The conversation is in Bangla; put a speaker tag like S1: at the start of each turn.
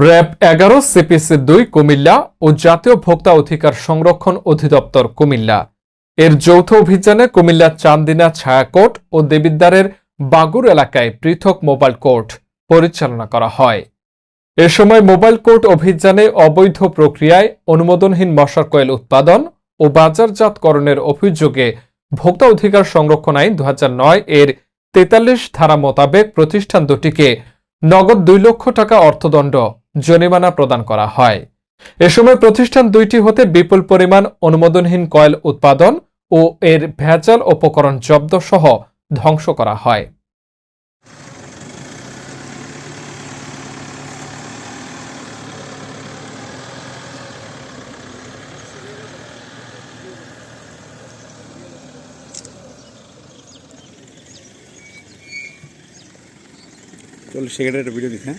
S1: র্যাব এগারো, সিপিসি দুই, কুমিল্লা ও জাতীয় ভোক্তা অধিকার সংরক্ষণ অধিদপ্তর কুমিল্লা। এর যৌথ অভিযানে কুমিল্লা চান্দিনা ছায়াকোট ও দেবিদ্বারের বাগুর এলাকায় পৃথক মোবাইল কোর্ট পরিচালনা করা হয়। এ সময় মোবাইল কোর্ট অভিযানে অবৈধ প্রক্রিয়ায় অনুমোদনহীন মশার কয়েল উৎপাদন ও বাজারজাতকরণের অভিযোগে ভোক্তা অধিকার সংরক্ষণ আইন দু হাজার নয় এর তেতাল্লিশ ধারা মোতাবেক প্রতিষ্ঠান দুটিকে নগদ দুই লক্ষ টাকা অর্থদণ্ড জরিমানা প্রদান করা হয়। এ সময় প্রতিষ্ঠান দুইটি হতে বিপুল পরিমাণ অনুমোদনহীন কয়েল উৎপাদন ও এর ভেজাল উপকরণ জব্দ সহ ধ্বংস করা হয়।
S2: চল, সেকেন্ডে একটা ভিডিও দিস হ্যাঁ?